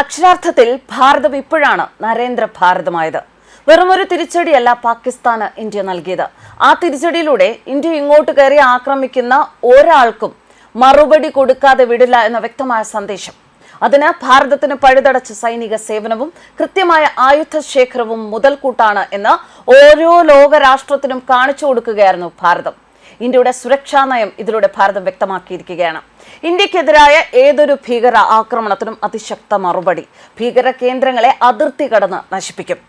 അക്ഷരാർത്ഥത്തിൽ ഭാരതം ഇപ്പോഴാണ് നരേന്ദ്ര ഭാരതമായത് വെറുമൊരു തിരിച്ചടിയല്ല പാകിസ്ഥാന് ഇന്ത്യ നൽകിയത്. ആ തിരിച്ചടിയിലൂടെ ഇന്ത്യ ഇങ്ങോട്ട് കയറി ആക്രമിക്കുന്ന ഒരാൾക്കും മറുപടി കൊടുക്കാതെ വിടില്ല എന്ന വ്യക്തമായ സന്ദേശം. അതിന് ഭാരതത്തിന് പഴുതടച്ച സൈനിക സേവനവും കൃത്യമായ ആയുധ ശേഖരവും മുതൽക്കൂട്ടാണ് എന്ന് ഓരോ ലോകരാഷ്ട്രത്തിനും കാണിച്ചു കൊടുക്കുകയായിരുന്നു ഭാരതം. ഇന്ത്യയുടെ സുരക്ഷാ നയം ഇതിലൂടെ ഭാരതം വ്യക്തമാക്കിയിരിക്കുകയാണ്. ഇന്ത്യക്കെതിരായ ഏതൊരു ഭീകര ആക്രമണത്തിനും അതിശക്ത മറുപടി. ഭീകര കേന്ദ്രങ്ങളെ അതിർത്തി കടന്ന് നശിപ്പിക്കും.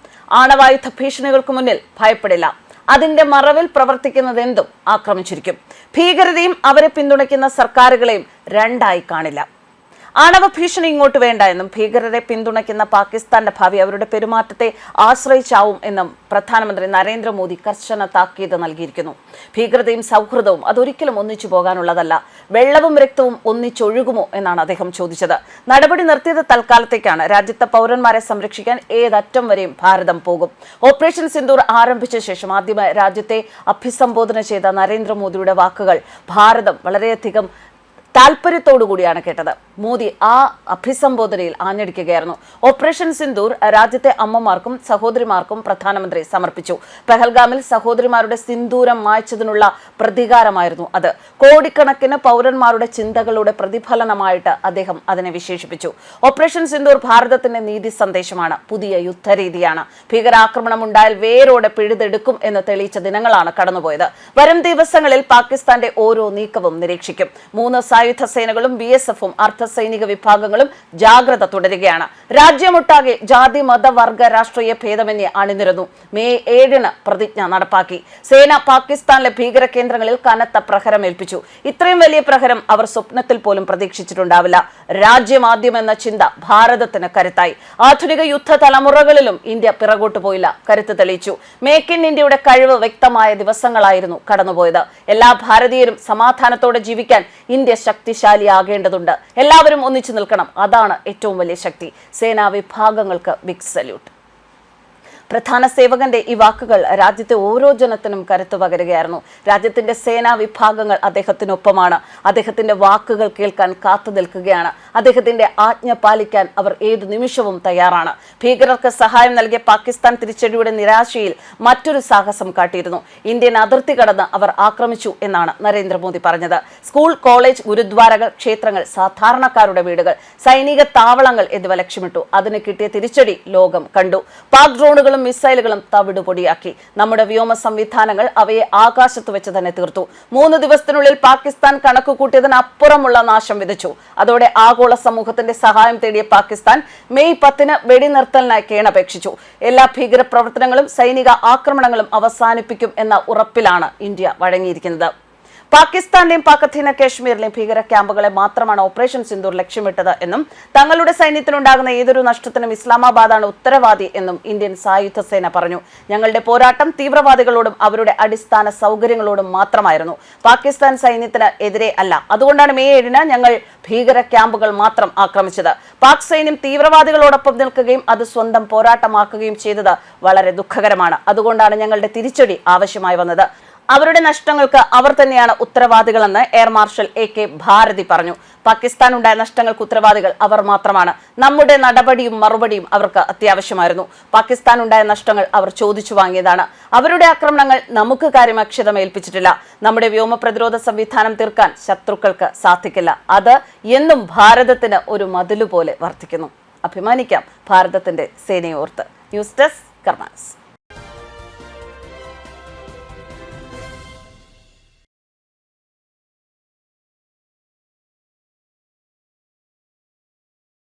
ആണവായുധ ഭീഷണികൾക്ക് മുന്നിൽ ഭയപ്പെടില്ല. അതിന്റെ മറവിൽ പ്രവർത്തിക്കുന്നതെന്തും ആക്രമിച്ചിരിക്കും. ഭീകരതയും അവരെ പിന്തുണയ്ക്കുന്ന സർക്കാരുകളെയും രണ്ടായി കാണില്ല. ആണവ ഭീഷണി ഇങ്ങോട്ട് വേണ്ട എന്നും ഭീകരരെ പിന്തുണയ്ക്കുന്ന പാകിസ്ഥാന്റെ ഭാവി അവരുടെ പെരുമാറ്റത്തെ ആശ്രയിച്ചാവും എന്നും പ്രധാനമന്ത്രി നരേന്ദ്രമോദി കർശന താക്കീത് നൽകിയിരിക്കുന്നു. ഭീകരതയും സൗഹൃദവും അതൊരിക്കലും ഒന്നിച്ചു പോകാനുള്ളതല്ല. വെള്ളവും രക്തവും ഒന്നിച്ചൊഴുകുമോ എന്നാണ് അദ്ദേഹം ചോദിച്ചത്. നടപടി നിർത്തിയത് തൽക്കാലത്തേക്കാണ്. രാജ്യത്തെ പൗരന്മാരെ സംരക്ഷിക്കാൻ ഏതറ്റം വരെയും ഭാരതം പോകും. ഓപ്പറേഷൻ സിന്ദൂർ ആരംഭിച്ച ശേഷം ആദ്യമായി രാജ്യത്തെ അഭിസംബോധന ചെയ്ത നരേന്ദ്രമോദിയുടെ വാക്കുകൾ ഭാരതം വളരെയധികം താല്പര്യത്തോടു കൂടിയാണ് കേട്ടത്. മോദി ആ അഭിസംബോധനയിൽ ആഞ്ഞടിക്കുകയായിരുന്നു. ഓപ്പറേഷൻ സിന്ദൂർ രാജ്യത്തെ അമ്മമാർക്കും സഹോദരിമാർക്കും പ്രധാനമന്ത്രി സമർപ്പിച്ചു. പെഹൽഗാമിൽ സഹോദരിമാരുടെ സിന്ദൂരം മായ്ച്ചതിനുള്ള പ്രതികാരമായിരുന്നു അത്. കോടിക്കണക്കിന് പൗരന്മാരുടെ ചിന്തകളുടെ പ്രതിഫലനമായിട്ട് അദ്ദേഹം അതിനെ വിശേഷിപ്പിച്ചു. ഓപ്പറേഷൻ സിന്ദൂർ ഭാരതത്തിന്റെ നീതി സന്ദേശമാണ്. പുതിയ യുദ്ധരീതിയാണ്. ഭീകരാക്രമണം ഉണ്ടായാൽ വേരോടെ പിഴുതെടുക്കും എന്ന് തെളിയിച്ച ദിനങ്ങളാണ് കടന്നുപോയത്. വരും ദിവസങ്ങളിൽ പാകിസ്ഥാന്റെ ഓരോ നീക്കവും നിരീക്ഷിക്കും. മൂന്ന് സായുധ സേനകളും ബി എസ് എഫും അർദ്ധ സൈനിക വിഭാഗങ്ങളും ജാഗ്രത തുടരുകയാണ്. രാജ്യമൊട്ടാകെ ജാതി മത വർഗ രാഷ്ട്രീയ ഭേദമന്യേ അണിനിരുന്നു. മെയ് ഏഴിന് പ്രതിജ്ഞ നടപ്പാക്കി. സേന പാകിസ്ഥാനിലെ ഭീകര കേന്ദ്രങ്ങളിൽ കനത്ത പ്രഹരം ഏൽപ്പിച്ചു. ഇത്രയും വലിയ പ്രഹരം അവർ സ്വപ്നത്തിൽ പോലും പ്രതീക്ഷിച്ചിട്ടുണ്ടാവില്ല. രാജ്യമാദ്യം എന്ന ചിന്ത ഭാരതത്തിന് കരുത്തായി. ആധുനിക യുദ്ധ തലമുറകളിലും ഇന്ത്യ പിറകോട്ട് പോയില്ല. കരുത്ത് തെളിയിച്ചു. മേക്ക് ഇൻ ഇന്ത്യയുടെ കഴിവ് വ്യക്തമായ ദിവസങ്ങളായിരുന്നു കടന്നുപോയത്. എല്ലാ ഭാരതീയരും സമാധാനത്തോടെ ജീവിക്കാൻ ഇന്ത്യ ശക്തിശാലിയാകേണ്ടതുണ്ട്. എല്ലാവരും ഒന്നിച്ചു നിൽക്കണം. അതാണ് ഏറ്റവും വലിയ ശക്തി. സേനാ വിഭാഗങ്ങൾക്ക് ബിഗ് സല്യൂട്ട് പ്രധാന സേവകന്റെ ഈ വാക്കുകൾ രാജ്യത്തെ ഓരോ ജനത്തിനും കരുത്തു പകരുകയായിരുന്നു. രാജ്യത്തിന്റെ സേനാ വിഭാഗങ്ങൾ അദ്ദേഹത്തിനൊപ്പമാണ്. അദ്ദേഹത്തിന്റെ വാക്കുകൾ കേൾക്കാൻ കാത്തു നിൽക്കുകയാണ്. അദ്ദേഹത്തിന്റെ ആജ്ഞ പാലിക്കാൻ അവർ ഏതു നിമിഷവും തയ്യാറാണ്. ഭീകരർക്ക് സഹായം നൽകിയ പാകിസ്ഥാൻ തിരിച്ചടിയുടെ നിരാശയിൽ മറ്റൊരു സാഹസം കാട്ടിയിരുന്നു. ഇന്ത്യൻ അതിർത്തി കടന്ന് അവർ ആക്രമിച്ചു എന്നാണ് നരേന്ദ്രമോദി പറഞ്ഞത്. സ്കൂൾ കോളേജ് ഗുരുദ്വാരകൾ ക്ഷേത്രങ്ങൾ സാധാരണക്കാരുടെ വീടുകൾ സൈനിക താവളങ്ങൾ എന്നിവ ലക്ഷ്യമിട്ടു. അതിന് കിട്ടിയ തിരിച്ചടി ലോകം കണ്ടു. പാക് ഡ്രോണുകളും മിസൈലുകളും തവിടുപൊടിയാക്കി. നമ്മുടെ വ്യോമ സംവിധാനങ്ങൾ അവയെ ആകാശത്ത് വെച്ച് തന്നെ തീർത്തു. മൂന്ന് ദിവസത്തിനുള്ളിൽ പാകിസ്ഥാൻ കണക്ക് കൂട്ടിയതിനപ്പുറമുള്ള നാശം വിതച്ചു. അതോടെ ആഗോള സമൂഹത്തിന്റെ സഹായം തേടിയ പാകിസ്ഥാൻ മെയ് പത്തിന് വെടിനിർത്തലിനായി കേണപേക്ഷിച്ചു. എല്ലാ ഭീകര പ്രവർത്തനങ്ങളും സൈനിക ആക്രമണങ്ങളും അവസാനിപ്പിക്കും എന്ന ഉറപ്പിലാണ് ഇന്ത്യ വഴങ്ങിയിരിക്കുന്നത്. പാകിസ്ഥാന്റെയും പാക് അധീന കാശ്മീരിലെയും ഭീകര ക്യാമ്പുകളെ മാത്രമാണ് ഓപ്പറേഷൻ സിന്ദൂർ ലക്ഷ്യമിട്ടത് എന്നും തങ്ങളുടെ സൈന്യത്തിനുണ്ടാകുന്ന ഏതൊരു നഷ്ടത്തിനും ഇസ്ലാമാബാദാണ് ഉത്തരവാദി എന്നും ഇന്ത്യൻ സായുധ സേന പറഞ്ഞു. ഞങ്ങളുടെ പോരാട്ടം തീവ്രവാദികളോടും അവരുടെ അടിസ്ഥാന സൗകര്യങ്ങളോടും മാത്രമായിരുന്നു. പാകിസ്ഥാൻ സൈന്യത്തിന് എതിരെ അല്ല. അതുകൊണ്ടാണ് മെയ് ഏഴിന് ഞങ്ങൾ ഭീകര ക്യാമ്പുകൾ മാത്രം ആക്രമിച്ചത്. പാക് സൈന്യം തീവ്രവാദികളോടൊപ്പം നിൽക്കുകയും അത് സ്വന്തം പോരാട്ടമാക്കുകയും ചെയ്തത് വളരെ ദുഃഖകരമാണ്. അതുകൊണ്ടാണ് ഞങ്ങളുടെ തിരിച്ചടി ആവശ്യമായി വന്നത്. അവരുടെ നഷ്ടങ്ങൾക്ക് അവർ തന്നെയാണ് ഉത്തരവാദികളെന്ന് air marshal A K Bharati പറഞ്ഞു. പാകിസ്ഥാൻ ഉണ്ടായ നഷ്ടങ്ങൾക്ക് ഉത്തരവാദികൾ അവർ മാത്രമാണ്. നമ്മുടെ നടപടിയും മറുപടിയും അവർക്ക് അത്യാവശ്യമായിരുന്നു. പാകിസ്ഥാൻ ഉണ്ടായ നഷ്ടങ്ങൾ അവർ ചോദിച്ചു വാങ്ങിയതാണ്. അവരുടെ ആക്രമണങ്ങൾ നമുക്ക് കാര്യമക്ഷിതമേൽപ്പിച്ചിട്ടില്ല നമ്മുടെ വ്യോമ പ്രതിരോധ സംവിധാനം തീർക്കാൻ ശത്രുക്കൾക്ക് സാധിക്കില്ല. അത് എന്നും ഭാരതത്തിന് ഒരു മതിലുപോലെ വർദ്ധിക്കുന്നു അഭിമാനിക്കാം ഭാരതത്തിന്റെ സേനയോർത്ത് ന്യൂസ് ഡെസ്ക് കർമാസ്